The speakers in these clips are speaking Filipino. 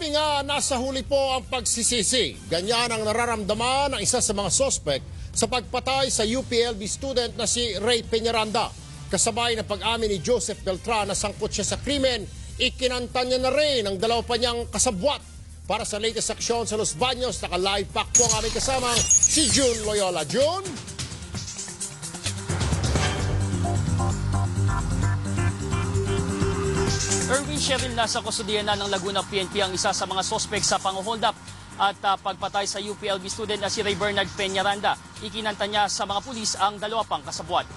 Sabi nga, nasa huli po ang pagsisisi. Ganyan ang nararamdaman ng isa sa mga sospek sa pagpatay sa UPLB student na si Ray Peñaranda. Kasabay na pag-amin ni Joseph Beltran na sangkot siya sa krimen, ikinanta niya na rin ang dalawa pa niyang kasabwat. Para sa latest aksyon sa Los Baños, naka-live pack po ang aming kasamang si June Loyola. June? Erwin Cheryl nasa kustudiyan na ng Laguna PNP ang isa sa mga sospek sa pang-hold at ah, pagpatay sa UPLB student na si Ray Bernard Peñaranda. Ikinanta niya sa mga pulis ang dalawa pang kasabwat.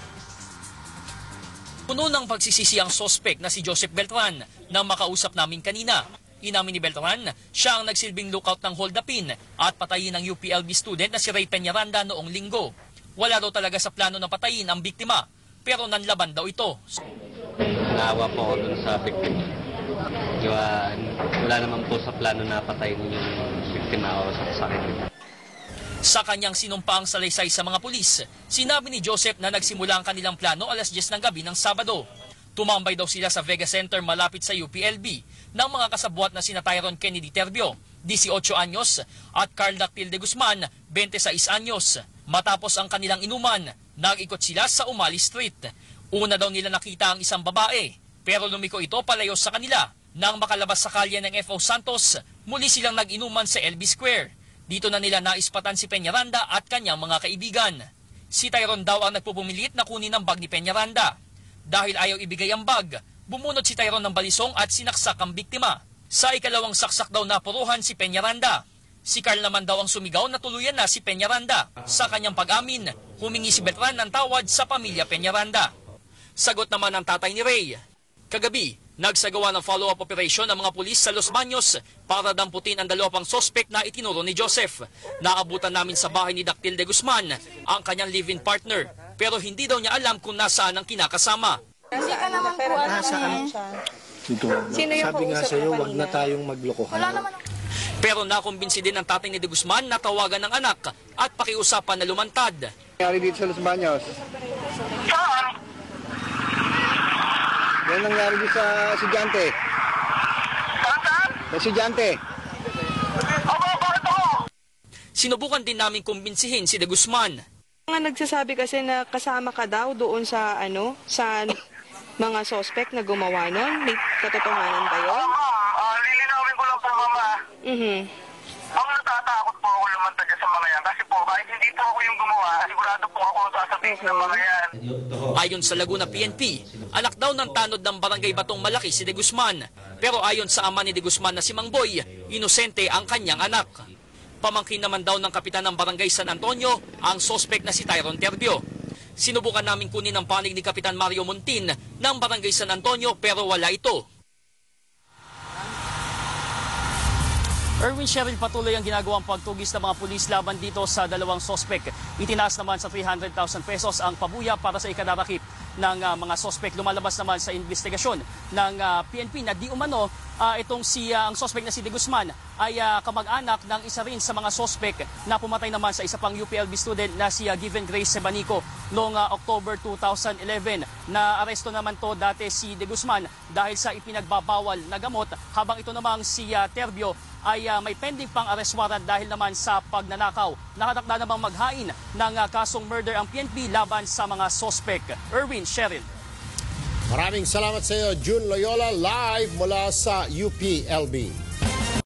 Puno ng pagsisisi ang sospek na si Joseph Beltran na makausap namin kanina. Inamin ni Beltran, siya ang nagsilbing lookout ng hold upin at patayin ng UPLB student na si Ray Peñaranda noong linggo. Wala daw talaga sa plano na patayin ang biktima, pero nanlaban daw ito. Naawa po ako dun sa biktima. Diba, wala naman po sa plano na patayin yung biktima o sa sakit. Sa kanyang sinumpaang salaysay sa mga pulis, sinabi ni Joseph na nagsimula ang kanilang plano alas 10 ng gabi ng Sabado. Tumambay daw sila sa Vega Center malapit sa UPLB ng mga kasabwat na sina Tyron Kennedy Terbio, 18 anyos, at Carl Dactil de Guzman, 26 anyos. Matapos ang kanilang inuman, nag-ikot sila sa Umali Street. Una daw nila nakita ang isang babae, pero lumiko ito palayo sa kanila. Nang makalabas sa kalye ng FO Santos, muli silang nag-inuman sa LB Square. Dito na nila naispatan si Peñaranda at kanyang mga kaibigan. Si Tyron daw ang nagpupumilit na kunin ang bag ni Peñaranda. Dahil ayaw ibigay ang bag, bumunot si Tyron ng balisong at sinaksak ang biktima. Sa ikalawang saksak daw napuruhan si Peñaranda. Si Carl naman daw ang sumigaw na tuluyan na si Peñaranda. Sa kanyang pag-amin, humingi si Beltran ng tawad sa pamilya Peñaranda. Sagot naman ng tatay ni Ray. Kagabi, nagsagawa ng follow-up operation ang mga pulis sa Los Baños para damputin ang dalawa pang sospek na itinuro ni Joseph. Naabutan namin sa bahay ni Dactil de Guzman, ang kanyang live-in partner, pero hindi daw niya alam kung nasaan ang kinakasama. Hindi ka naman po alam eh. Ito, Sino yung sabi nga sa'yo, mo wag na tayong maglokohan. Wala naman Pero nakumbinsi din ng tatay ni de Guzman na tawagan ng anak at pakiusapan na lumantad. nangyari dito sa Los Baños? Yan nangyari dito sa estudyante. Sa estudyante. Sinubukan din namin kumbinsihin si de Guzman. Mga nagsasabi kasi na kasama ka daw doon sa ano, sa mga suspect na gumawa nun. May katotohanan ba yun? Ma'am, ah, lilinawin ko lang po, mama. Mhm. Ako lumantad sa mga yan. Kasi po, kahit hindi po ako yung gumawa, sigurado po ako sasabihin ng mga yan. Ayon sa Laguna PNP, anak daw ng tanod ng barangay Batong Malaki si De Guzman. Pero ayon sa ama ni De Guzman na si Mang Boy, inosente ang kanyang anak. Pamangkin naman daw ng kapitan ng barangay San Antonio ang sospek na si Tyron Terbio. Sinubukan namin kunin ang panig ni Kapitan Mario Montin ng barangay San Antonio pero wala ito. Erwin Cheryl patuloy ang ginagawang pagtugis ng mga pulis laban dito sa dalawang sospek. Itinaas naman sa 300,000 pesos ang pabuya para sa ikadarakip ng ah, mga sospek. Lumalabas naman sa investigasyon ng ah, PNP na di umano ah, itong si ah, ang sospek na si De Guzman ay ah, kamag-anak ng isa rin sa mga sospek na pumatay naman sa isa pang UPLB student na si ah, Given Grace Sebanico noong ah, October 2011. Na aresto naman to dati si De Guzman dahil sa ipinagbabawal na gamot habang ito namang si ah, Terbio ay ah, may pending pang arrest warrant dahil naman sa pagnanakaw. Nakatakda namang maghain ng ah, kasong murder ang PNP laban sa mga sospek. Erwin Cheryl. Maraming salamat sa iyo, June Loyola, live mula sa UPLB.